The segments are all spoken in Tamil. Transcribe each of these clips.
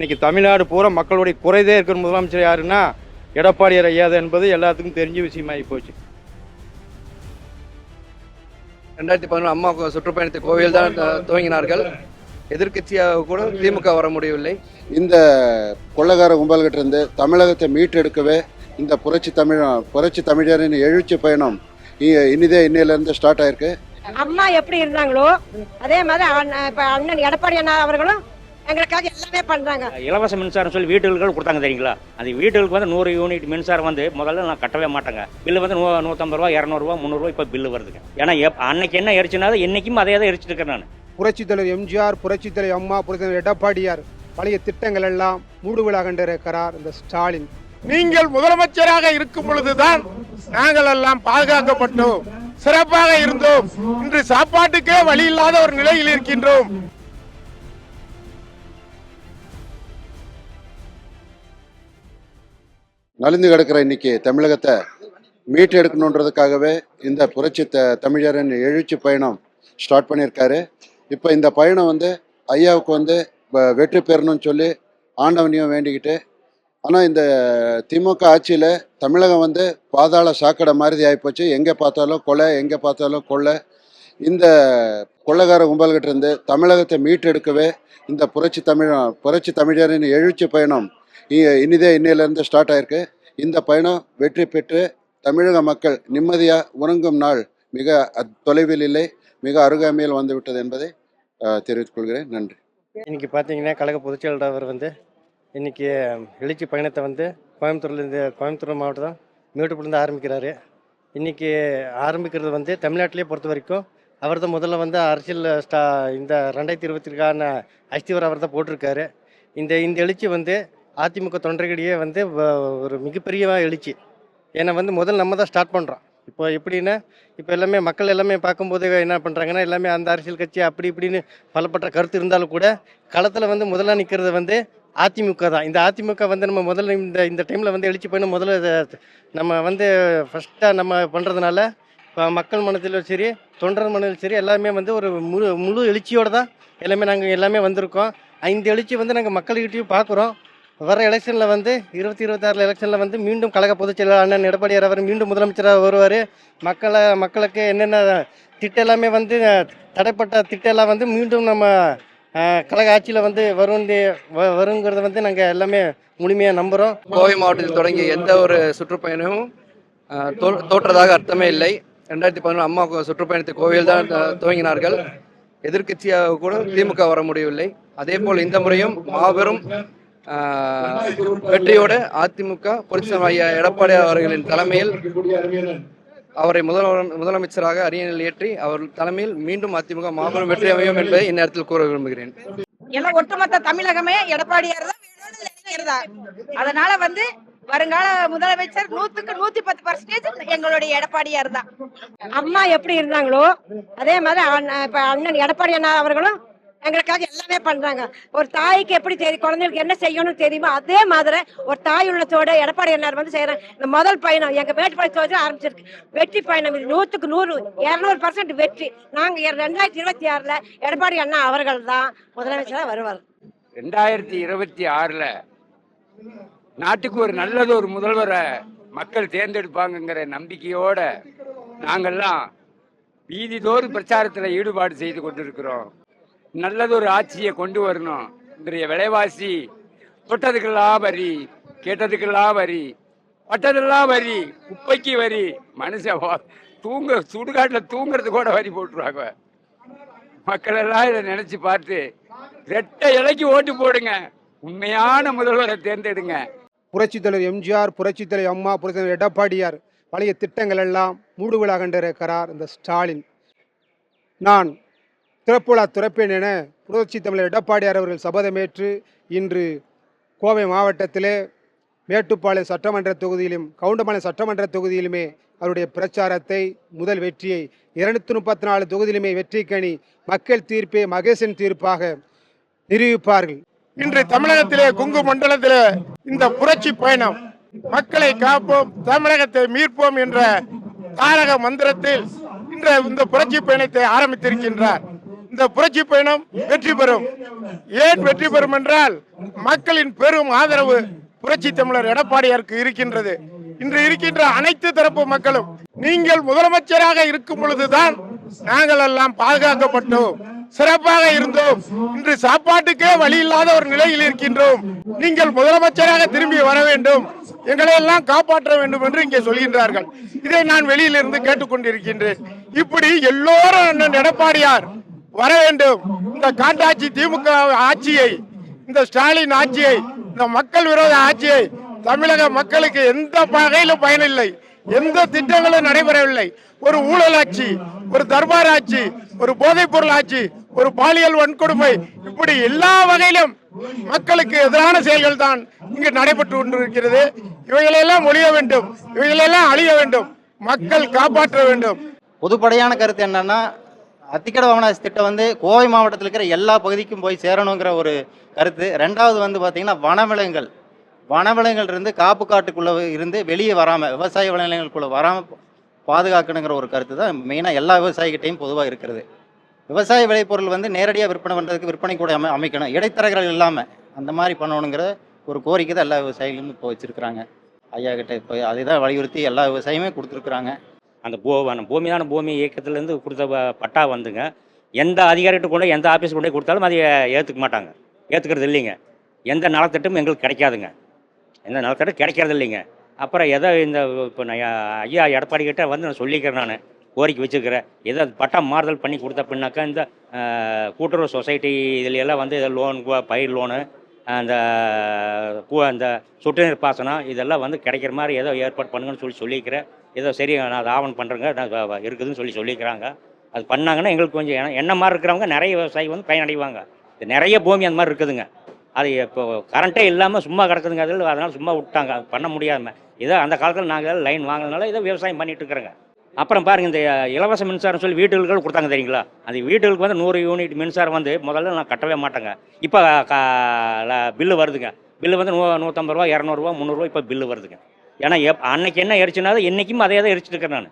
இன்னைக்கு தமிழ்நாடு பூரா மக்களுடைய குறைதே இருக்கிற முதலமைச்சர் யாருன்னா எடப்பாடியார் ஐயாது என்பது எல்லாத்துக்கும் தெரிஞ்ச விஷயமாகி போச்சு. ரெண்டாயிரத்தி பதினொன்று அம்மா சுற்றுப்பயணத்தை கோவில் தான் துவங்கினார்கள். எதிர்க்கட்சியாக கூட திமுக வர முடியவில்லை. இந்த கொள்ளக்கார கும்பல்கிட்ட இருந்து தமிழகத்தை மீட்டெடுக்கவே இந்த புரட்சி தமிழ் புரட்சி தமிழரின் எழுச்சி பயணம் இனிதே இன்னையிலேருந்து ஸ்டார்ட் ஆயிருக்கு. அம்மா எப்படி இருந்தாங்களோ அதே மாதிரி இப்ப அண்ணன் எடப்பாடி அண்ணா அவர்களும் எங்களுக்காக எல்லாமே பண்றாங்க. இலவச மின்சாரம் சொல்லி வீட்டுகளுக்கு கொடுத்தாங்க தெரியுங்களா? அந்த வீட்டுகளுக்கு வந்து நூறு யூனிட் மின்சாரம் வந்து முதல்ல நான் கட்டவே மாட்டேங்க. பில்லு வந்து நூ நூற்றம்பது ரூபா இரநூறுவா முந்நூறுவா இப்போ பில்லு வருதுங்க. ஏன்னா அன்னைக்கு என்ன எரிச்சுனாலும் இன்னைக்கும் அதே தான் எரிச்சிட்டு இருக்கேன் நான். புரட்சித் தலைவர் எம்ஜிஆர் புரட்சித் தலைவர் அம்மா புரட்சித் தலைவர் எடப்பாடியார் பழைய திட்டங்கள் எல்லாம் மூடுவிழா கண்டிருக்கிறார் இந்த ஸ்டாலின். நீங்கள் முதலமைச்சராக இருக்கும் பொழுதுதான் நாங்கள் எல்லாம் பாதுகாக்கப்பட்டோம். சிறப்பாக இருந்தோம். இன்று சாப்பாட்டுக்கே வழி இல்லாத ஒரு நிலையில் இருக்கின்றோம். நலிந்து கிடக்கிற இன்னைக்கு தமிழகத்தை மீட்டெடுக்கணுன்றதுக்காகவே இந்த புரட்சி த தமிழரின் எழுச்சி பயணம் ஸ்டார்ட் பண்ணியிருக்காரு. இப்போ இந்த பயணம் வந்து ஐயாவுக்கு வந்து வ- வெற்றி பெறணும்னு சொல்லி ஆண்டவனையும் வேண்டிக்கிட்டு ஆனால் இந்த திமுக ஆட்சியில் தமிழகம் வந்து பாதாள சாக்கடை மாதிரி ஆகிப்போச்சு எங்கே பார்த்தாலும் கொலை எங்கே பார்த்தாலும் கொள்ளை. இந்த கொள்ளகார கும்பல்கிட்ட இருந்து தமிழகத்தை மீட்டெடுக்கவே இந்த புரட்சி தமிழ புரட்சி தமிழரின் எழுச்சி பயணம் இனிதே இன்னையிலேருந்து ஸ்டார்ட் ஆயிருக்கு. இந்த பயணம் வெற்றி பெற்று தமிழக மக்கள் நிம்மதியாக உறங்கும் நாள் மிக அத்- தொலைவில் இல்லை மிக அருகாமையில் வந்துவிட்டது என்பதை தெரிவித்துக் கொள்கிறேன். நன்றி. இன்னைக்கு பார்த்தீங்கன்னா கழக பொதுச்செயலாளர் அவர் வந்து இன்னைக்கு எழுச்சி பயணத்தை வந்து கோயம்புத்தூர்லேருந்து கோயம்புத்தூர் மாவட்டம் மேட்டுப்பூர்லேருந்து ஆரம்பிக்கிறாரு. இன்னைக்கு ஆரம்பிக்கிறது வந்து தமிழ்நாட்டிலே பொறுத்த வரைக்கும் அவர் தான் முதல்ல வந்து அரசியல் ஸ்டா இந்த ரெண்டாயிரத்தி இருபத்திற்கான அஸ்திவர் அவர் தான் போட்டிருக்காரு. இந்த இந்த எழுச்சி வந்து அதிமுக தொண்டர்களிடையே வந்து ஒரு மிகப்பெரிய எழுச்சி. ஏன்னா வந்து முதல் நம்ம தான் ஸ்டார்ட் பண்ணுறோம் இப்போ எப்படின்னா இப்போ எல்லாமே மக்கள் எல்லாமே பார்க்கும்போது என்ன பண்ணுறாங்கன்னா எல்லாமே அந்த அரசியல் கட்சி அப்படி இப்படின்னு பலப்பட்ட கருத்து இருந்தாலும் கூட களத்தில் வந்து முதல்ல நிற்கிறது வந்து அதிமுக தான். இந்த அதிமுக வந்து நம்ம முதல்ல இந்த இந்த டைமில் வந்து எழுச்சி பண்ணி முதல்ல நம்ம வந்து ஃபஸ்ட்டாக நம்ம பண்ணுறதுனால இப்போ மக்கள் மனதிலும் சரி தொண்டர் மனதிலும் சரி எல்லாமே வந்து ஒரு முழு முழு எழுச்சியோடு தான் எல்லாமே நாங்கள் எல்லாமே வந்திருக்கோம். இந்த எழுச்சி வந்து நாங்கள் மக்கள்கிட்டையும் பார்க்குறோம். வர எலெக்ஷனில் வந்து இருபத்தி இருபத்தாறில் எலெக்ஷனில் வந்து மீண்டும் கழக பொதுச் செயலாளர் அண்ணன் எடப்பாடியார் அவர் மீண்டும் முதலமைச்சராக வருவார். மக்களை மக்களுக்கு என்னென்ன திட்டம் எல்லாமே வந்து தடைப்பட்ட திட்டம் எல்லாம் வந்து மீண்டும் நம்ம கழக ஆட்சியில் வந்து வரும் வ- வருங்கிறத வந்து நாங்கள் எல்லாமே முழுமையாக நம்புகிறோம் கோவை மாவட்டத்தில் தொடங்கிய எந்த ஒரு சுற்றுப்பயணமும் தோ- தோற்றதாக அர்த்தமே இல்லை. ரெண்டாயிரத்தி பதினொன்று அம்மா சுற்றுப்பயணத்தை கோவில் தான் துவங்கினார்கள். எதிர்க்கட்சியாக கூட திமுக வர முடியவில்லை. அதே போல் இந்த முறையும் மாபெரும் வெற்றியோடு அதிமுக புரட்சி தலைவர் ஐயா எடப்பாடி அவர்களின் தலைமையில் அவரை முதல்வர் முதலமைச்சராக அரியணையில் ஏற்றி அவர் தலைமையில் மீண்டும் அதிமுக மாபெரும் வெற்றி அமையும் என்பதை இந்நேரத்தில் கூற விரும்புகிறேன். எல்லாம் ஒட்டுமொத்த தமிழகமே எடப்பாடியார் தான் அதனால வந்து வருங்கால முதலமைச்சர் நூத்துக்கு நூத்தி பத்து பர்சன்டேஜ் எங்களுடைய எடப்பாடியார் தான். அம்மா எப்படி இருந்தாங்களோ அதே மாதிரி இப்ப அண்ணன் எடப்பாடி அண்ணா அவர்களும் எங்களுக்காக எல்லாமே பண்றாங்க. ஒரு தாய்க்கு எப்படி தெரியும் குழந்தைகளுக்கு என்ன செய்யணும்னு தெரியுமோ அதே மாதிரி ஒரு தாய் உள்ளத்தோட எடப்பாடி என்னார் வந்து செய்யறாங்க இந்த முதல் பயணம். எங்க மேட்டுப்பாளைய தொகுதி ஆரம்பிச்சிருக்கு. வெற்றி பயணம் இது. நூத்துக்கு நூறு இருநூறு பர்சன்ட் வெற்றி. நாங்க ரெண்டாயிரத்தி இருபத்தி ஆறுல எடப்பாடி அண்ணா அவர்கள் தான் முதலமைச்சரா வருவார். ரெண்டாயிரத்தி இருபத்தி ஆறில் நாட்டுக்கு ஒரு நல்லது ஒரு முதல்வரை மக்கள் தேர்ந்தெடுப்பாங்கங்கிற நம்பிக்கையோட நாங்கள்லாம் வீதிதோறும் பிரச்சாரத்தில் ஈடுபாடு செய்து கொண்டிருக்கிறோம். நல்லதொரு ஆட்சியை கொண்டு வரணும். இன்றைய விலைவாசி தொட்டதுக்கெல்லாம் வரி கேட்டதுக்கெல்லாம் வரி பட்டதெல்லாம் வரி குப்பைக்கு வரி. மனுஷன் தூங்க சுடுகாட்டில் தூங்குறது கூட வரி போட்டுருவாங்க. மக்கள் எல்லாம் இதை நினைச்சு பார்த்து ரெட்டை இலைக்கு ஓட்டு போடுங்க. உண்மையான முதல்வரை தேர்ந்தெடுங்க. புரட்சித் தலைவர் எம்ஜிஆர் புரட்சித் தலைவர் அம்மா புரட்சி தலைவர் எடப்பாடியார் பழைய திட்டங்கள் எல்லாம் மூடுவிழா கண்டிருக்கிறார் இந்த ஸ்டாலின். நான் திறப்புலா துறப்பேன் என புரட்சி தமிழர் எடப்பாடியார் அவர்கள் சபதமேற்று இன்று கோவை மாவட்டத்திலே மேட்டுப்பாளையம் சட்டமன்ற தொகுதியிலும் கவுண்டமலை சட்டமன்ற தொகுதியிலுமே அவருடைய பிரச்சாரத்தை முதல் வெற்றியை இருநூத்தி முப்பத்தி நாலு தொகுதியிலுமே வெற்றிக்கணி மக்கள் தீர்ப்பே மகேசன் தீர்ப்பாக நிரூபிப்பார்கள். இன்று தமிழகத்திலே குங்கு மண்டலத்திலே இந்த புரட்சி பயணம் மக்களை காப்போம் தமிழகத்தை மீட்போம் என்ற தாரக மந்திரத்தில் இன்று இந்த புரட்சி பயணத்தை ஆரம்பித்திருக்கின்றார். இந்த புரட்சி பயணம் வெற்றி பெறும். ஏன் வெற்றி பெறும் என்றால் மக்களின் பெரும் ஆதரவு புரட்சி தமிழர் எடப்பாடியாருக்கு இருக்கின்றது. இன்று இருக்கின்ற அனைத்து தரப்பு மக்களும் நீங்கள் முதலமைச்சராக இருக்கும் பொழுதுதான் நாங்கள் எல்லாம் பாதுகாக்கப்பட்டோம். சிறப்பாக இருந்தோம். இன்று சாப்பாட்டுக்கே வழி இல்லாத ஒரு நிலையில் இருக்கின்றோம். நீங்கள் முதலமைச்சராக திரும்பி வர வேண்டும். எங்களை எல்லாம் காப்பாற்ற வேண்டும் என்று இங்கே சொல்கின்றார்கள். இதை நான் வெளியிலிருந்து கேட்டுக்கொண்டிருக்கின்றேன். இப்படி எல்லோரும் அண்ணன் எடப்பாடியார் வர வேண்டும். இந்த காட்டாட்சி திமுக ஆட்சியை இந்த ஸ்டாலின் ஆட்சியை இந்த மக்கள் விரோத ஆட்சியை தமிழக மக்களுக்கு எந்த வகையிலும் பயனில்லை. எந்த திட்டங்களும் நடைபெறவில்லை. ஒரு ஊழல் ஆட்சி ஒரு தர்பார் ஆட்சி ஒரு போதைப் பொருள் ஆட்சி ஒரு பாலியல் வன்கொடுமை இப்படி எல்லா வகையிலும் மக்களுக்கு எதிரான செயல்கள் தான் இங்கு நடைபெற்று கொண்டிருக்கிறது. இவைகளெல்லாம் ஒழிய வேண்டும். இவைகளெல்லாம் அழிய வேண்டும். மக்கள் காப்பாற்ற வேண்டும். பொதுப்படையான கருத்து என்னன்னா அத்திக்கட வவனாசி திட்டம் வந்து கோவை மாவட்டத்தில் இருக்கிற எல்லா பகுதிக்கும் போய் சேரணுங்கிற ஒரு கருத்து. ரெண்டாவது வந்து பார்த்தீங்கன்னா வனவிலங்குகள். வனவிலங்குகள் இருந்து காப்பு காட்டுக்குள்ளே இருந்து வெளியே வராமல் விவசாய விலங்குகளுக்குள்ளே வராமல் பாதுகாக்கணுங்கிற ஒரு கருத்து தான் மெயினாக எல்லா விவசாயிகிட்டையும் பொதுவாக இருக்கிறது. விவசாய விளைபொருள் வந்து நேரடியாக விற்பனை பண்ணுறதுக்கு விற்பனை கூட அமை அமைக்கணும். இடைத்தரகர்கள் இல்லாமல் அந்த மாதிரி பண்ணணுங்கிற ஒரு கோரிக்கை தான் எல்லா விவசாயிகளும் இப்போ வச்சுருக்குறாங்க. ஐயா கிட்ட இப்போ அதை தான் வலியுறுத்தி எல்லா விவசாயியுமே கொடுத்துருக்குறாங்க. அந்த பூ பூமியான பூமி இயக்கத்துலேருந்து கொடுத்த பட்டா வந்துங்க. எந்த அதிகாரிகிட்ட கொண்டு எந்த ஆஃபீஸ் கொண்டு போய் கொடுத்தாலும் அதை ஏற்றுக்க மாட்டாங்க. ஏற்றுக்கிறது இல்லைங்க. எந்த நலத்திட்டமும் எங்களுக்கு கிடைக்காதுங்க. எந்த நலத்திட்டம் கிடைக்கிறது இல்லைங்க. அப்புறம் எதோ இந்த இப்போ நான் ஐயா எடப்பாடி கிட்ட வந்து நான் சொல்லிக்கிறேன் நான். கோரிக்கை வச்சுருக்கிறேன். ஏதோ பட்டா மாறுதல் பண்ணி கொடுத்த பின்னாக்கா இந்த கூட்டுறவு சொசைட்டி இதுல எல்லாம் வந்து லோன் பயிர் லோனு அந்த கு- அந்த சொட்டு நீர் பாசனம் இதெல்லாம் வந்து கிடைக்கிற மாதிரி ஏதோ ஏற்பாடு பண்ணுங்கன்னு சொல்லி சொல்லிக்கிறேன் ஏதோ சரி நான் அதை ஆவணம் பண்ணுறேங்க நான் இருக்குதுன்னு சொல்லி சொல்லிக்கிறாங்க அது பண்ணாங்கன்னா எங்களுக்கு கொஞ்சம் என்ன- என்ன மாதிரி இருக்கிறவங்க நிறைய விவசாயி வந்து பயனடைவாங்க. இது நிறைய பூமி அந்த மாதிரி இருக்குதுங்க. அது இப்போ கரண்ட்டே இல்லாமல் சும்மா கிடக்குதுங்க அதில் அதனால் சும்மா விட்டாங்க. பண்ண முடியாமல் இதை அந்த காலத்தில் நாங்கள் லைன் வாங்கினால இதை விவசாயம் பண்ணிகிட்டு இருக்கிறோங்க. அப்புறம் பாருங்க இந்த இலவச மின்சாரம் சொல்லி வீட்டுகளுக்கு கொடுத்தாங்க தெரியுங்களா? அந்த வீட்டுகளுக்கு வந்து நூறு யூனிட் மின்சாரம் வந்து முதல்ல நான் கட்டவே மாட்டேங்க. இப்போ பில்லு வருதுங்க. பில்லு வந்து நூ நூற்றம்பது ரூபா இரநூறுவா முந்நூறுரூவா இப்போ பில்லு வருதுங்க. ஏன்னா எப் அன்னைக்கு என்ன எரிச்சுனாலும் என்றைக்கும் அதே தான் எரிச்சிட்டு இருக்கேன் நான்.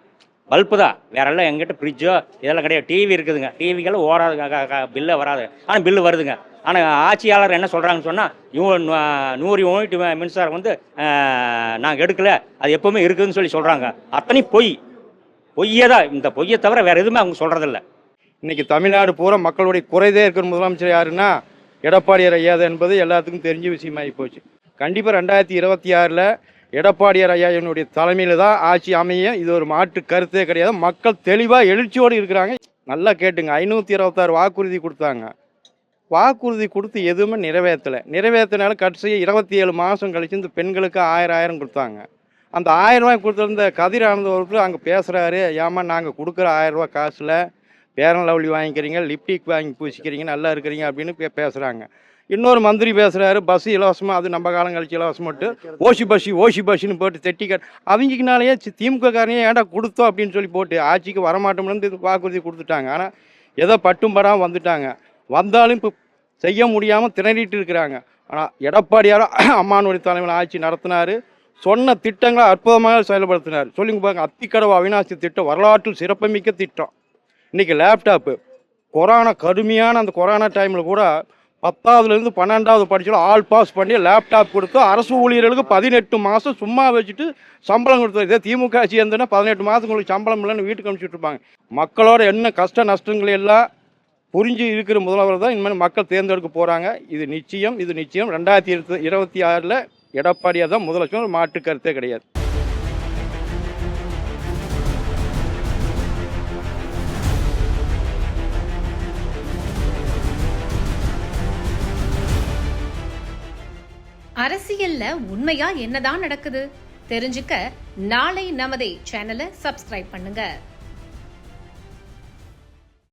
பல்பு தான். வேற எல்லாம் எங்கிட்ட ஃப்ரிட்ஜோ இதெல்லாம் கிடையாது. டிவி இருக்குதுங்க. டிவிக்கெல்லாம் ஓடாது பில்லே வராது. ஆனால் பில்லு வருதுங்க. ஆனால் ஆட்சியாளர் என்ன சொல்கிறாங்கன்னு சொன்னால் யூ நூறு யூனிட் மின்சாரம் வந்து நாங்கள் எடுக்கலை. அது எப்போவுமே இருக்குதுன்னு சொல்லி சொல்கிறாங்க அத்தனை பொய் பொய்யே தான். இந்த பொய்யை தவிர வேறு எதுவுமே அவங்க சொல்கிறதில்ல இன்றைக்கி தமிழ்நாடு பூரா மக்களுடைய குறைதே இருக்கிற முதலமைச்சர் யாருன்னா எடப்பாடியார் ஐயா என்பது எல்லாத்துக்கும் தெரிஞ்ச விஷயமாகி போச்சு. கண்டிப்பாக ரெண்டாயிரத்தி இருபத்தி ஆறில் எடப்பாடியார் ஐயாவினுடைய தலைமையில் தான் ஆட்சி அமைய இது ஒரு மாற்று கருத்தே கிடையாது. மக்கள் தெளிவாக எழுச்சியோடு இருக்கிறாங்க. நல்லா கேட்டுங்க. ஐநூற்றி இருபத்தாறு வாக்குறுதி கொடுத்தாங்க. வாக்குறுதி கொடுத்து எதுவுமே நிறைவேற்றலை. நிறைவேற்றினால கடைசி இருபத்தி ஏழு மாதம் கழிச்சு இந்த பெண்களுக்கு ஆயிரம் ஆயிரம் கொடுத்தாங்க. அந்த ஆயிரம் ரூபாய் கொடுத்துருந்த கதிர் ஆனந்த ஒருத்தர் அங்கே பேசுகிறாரு ஏமா நாங்கள் கொடுக்குற ஆயிரம் ரூபா காசில் பேரன் லவ்லி வாங்கிக்கிறீங்க லிப்டிக் வாங்கி பூசிக்கிறீங்க நல்லா இருக்கிறீங்க அப்படின்னு பே பேசுகிறாங்க இன்னொரு மந்திரி பேசுகிறாரு பஸ் இலவசமாக அது நம்ம காலம் கழிச்சு இலவசம் மட்டும் ஓசி பஸ்ஸு ஓசி பஸ்ஸுன்னு போட்டு தெட்டி கட் அவங்கனாலேயே திமுக காரனையே ஏன்டா கொடுத்தோம் அப்படின்னு சொல்லி போட்டு ஆட்சிக்கு வரமாட்டோம்னு இது வாக்குறுதி கொடுத்துட்டாங்க. ஆனால் ஏதோ பட்டும் படாமல் வந்துட்டாங்க. வந்தாலும் இப்போ செய்ய முடியாமல் திணறிட்டு இருக்கிறாங்க. ஆனால் எடப்பாடியாரோ அம்மானுடைய தலைமையில் ஆட்சி நடத்தினார். சொன்ன திட்டங்களை அற்புதமாக செயல்படுத்தினார். சொல்லுங்க பாருங்க அத்திக்கடவு அவினாசி திட்டம் வரலாற்றில் சிறப்புமிக்க திட்டம். இன்றைக்கி லேப்டாப்பு கொரோனா கடுமையான அந்த கொரோனா டைமில் கூட பத்தாவதுலேருந்து பன்னெண்டாவது படிச்சாலும் ஆல் பாஸ் பண்ணி லேப்டாப் கொடுத்து அரசு ஊழியர்களுக்கு பதினெட்டு மாதம் சும்மா வச்சுட்டு சம்பளம் கொடுத்தாரு இதே திமுக ஆட்சி இருந்ததுன்னா பதினெட்டு மாதத்துக்கு உங்களுக்கு சம்பளம் இல்லைன்னு வீட்டுக்கு அனுப்பிச்சுட்டு இருப்பாங்க மக்களோட என்ன கஷ்ட நஷ்டங்கள் எல்லாம் புரிஞ்சு இருக்கிற முதல்வர் தான் இனிமேல் மக்கள் தேர்ந்தெடுக்க போகிறாங்க இது நிச்சயம் இது நிச்சயம். ரெண்டாயிரத்தி இருபத்தி இருபத்தி ஆறில் எடப்பாடியார் தான் முதலமைச்சர் மாற்று கருத்தே கிடையாது. அரசியல்ல உண்மையா என்னதான் நடக்குது? தெரிஞ்சுக்க நாளை நமதே சேனலை சப்ஸ்கிரைப் பண்ணுங்க.